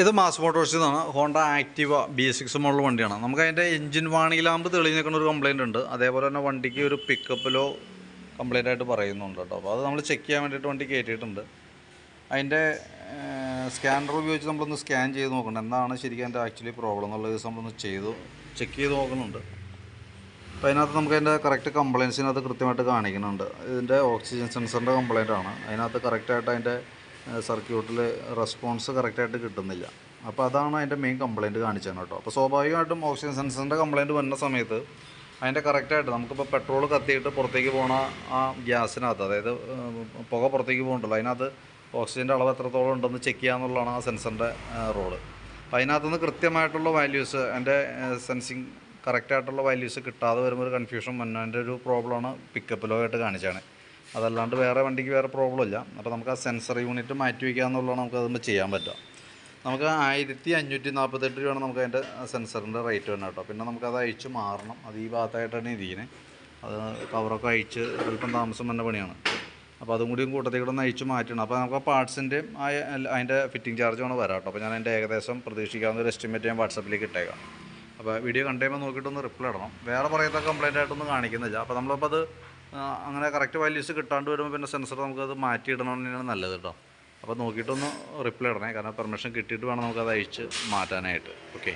ഇത് മാസ് മോട്ടോഴ്സിൽ നിന്നാണ് Honda Activa B six model വണ്ടിയാണ്. നമുക്ക് അതിന്റെ എഞ്ചിൻ വാണിയിലാകുമ്പോൾ തെളിഞ്ഞ് നിൽക്കുന്ന ഒരു കംപ്ലയിന്റ് ഉണ്ട്. അതേപോലെ തന്നെ വണ്ടിക്ക് ഒരു പിക്കപ്പിലോ കംപ്ലൈന്റ് ആയിട്ട് പറയുന്നുണ്ട് കേട്ടോ. അപ്പോൾ അത് നമ്മൾ ചെക്ക് ചെയ്യാൻ വേണ്ടിയിട്ട് വണ്ടി കയറ്റിയിട്ടുണ്ട് അതിന്റെ സ്കാനർ ഉപയോഗിച്ച് നമ്മളൊന്ന് സ്കാൻ ചെയ്ത് നോക്കണം എന്താണ് ശരിക്കും അതിന്റെ ആക്ച്വലി പ്രോബ്ലം എന്നുള്ള ദിവസം നമ്മളൊന്ന് ചെയ്തു ചെക്ക് ചെയ്ത് നോക്കുന്നുണ്ട്. അപ്പോൾ അതിനകത്ത് നമുക്ക് അതിന്റെ കറക്റ്റ് കംപ്ലയിൻസിനകത്ത് കൃത്യമായിട്ട് കാണിക്കുന്നുണ്ട്. ഇതിന്റെ ഓക്സിജൻ സെൻസറിന്റെ കംപ്ലയിന്റ് ആണ്. അതിനകത്ത് കറക്റ്റായിട്ട് അതിന്റെ സർക്യൂട്ടിൽ റെസ്പോൺസ് കറക്റ്റായിട്ട് കിട്ടുന്നില്ല. അപ്പോൾ അതാണ് അതിന്റെ മെയിൻ കംപ്ലയിന്റ് കാണിച്ചത് കേട്ടോ അപ്പോൾ സ്വാഭാവികമായിട്ടും ഓക്സിജൻ സെൻസറിന്റെ കംപ്ലയിന്റ് വരുന്ന സമയത്ത് അതിന്റെ കറക്റ്റായിട്ട് നമുക്കിപ്പോൾ പെട്രോൾ കത്തിയിട്ട് പുറത്തേക്ക് പോണ ആ ഗ്യാസിനകത്ത് അതായത് പുക പുറത്തേക്ക് പോകുന്നുണ്ടല്ലോ അതിനകത്ത് ഓക്സിജന്റെ അളവ് എത്രത്തോളം ഉണ്ടെന്ന് ചെക്ക് ചെയ്യുക എന്നുള്ളതാണ് ആ സെൻസറിന്റെ റോൾ അപ്പോൾ അതിനകത്തുനിന്ന് കൃത്യമായിട്ടുള്ള വാല്യൂസ് എന്റെ സെൻസിങ് കറക്റ്റായിട്ടുള്ള വാല്യൂസ് കിട്ടാതെ വരുമ്പോൾ ഒരു കൺഫ്യൂഷൻ വന്നതിന്റെ ഒരു പ്രോബ്ലമാണ് പിക്കപ്പിലോ ആയിട്ട് കാണിച്ചാണ് അതല്ലാണ്ട് വേറെ വണ്ടിക്ക് വേറെ പ്രോബ്ലം ഇല്ല. അപ്പോൾ നമുക്ക് ആ സെൻസർ യൂണിറ്റ് മാറ്റി വയ്ക്കുക എന്നുള്ളതാണ് നമുക്ക് അതുമ്പോൾ ചെയ്യാൻ പറ്റുക. നമുക്ക് ആയിരത്തി അഞ്ഞൂറ്റി നാൽപ്പത്തെട്ട് രൂപയാണ് നമുക്ക് അതിന്റെ സെൻസറിന്റെ റേറ്റ് വരുന്നത് കേട്ടോ. പിന്നെ നമുക്കത് അഴിച്ച് മാറണം. അത് ഈ ഭാഗത്തായിട്ടാണ് ഇരിക്കുന്നത് അത് കവറൊക്കെ അഴിച്ച് അല്പം താമസം വന്ന പണിയാണ്. അപ്പോൾ അതും കൂടിയും കൂട്ടത്തിൽ കൂടെ ഒന്ന് മാറ്റണം. അപ്പോൾ നമുക്ക് ആ പാർട്സിന്റെയും അതിന്റെ ഫിറ്റിംഗ് ചാർജ് വേണം വരാം കേട്ടോ. അപ്പോൾ ഞാൻ അതിന്റെ ഏകദേശം പ്രതീക്ഷിക്കാവുന്ന ഒരു എസ്റ്റിമേറ്റ് ഞാൻ വാട്സപ്പിലേക്ക് ഇട്ടേക്കാം. അപ്പോൾ വീഡിയോ കണ്ടുമ്പോൾ നോക്കിയിട്ടൊന്ന് റിപ്ലൈ ഇടണം. വേറെ പറയത്ത കംപ്ലൈന്റ് ആയിട്ടൊന്നും കാണിക്കുന്നില്ല. അപ്പോൾ നമ്മളിപ്പോൾ അത് അങ്ങനെ കറക്റ്റ് വാല്യൂസ് കിട്ടാണ്ട് വരുമ്പോൾ പിന്നെ സെൻസർ നമുക്കത് മാറ്റിയിടണമെന്നാണ് നല്ലത് കേട്ടോ അപ്പോൾ നോക്കിയിട്ടൊന്ന് റിപ്ലൈ ഇടണേ. കാരണം പെർമിഷൻ കിട്ടിയിട്ട് വേണം നമുക്കത് അയച്ച് മാറ്റാനായിട്ട്. ഓക്കെ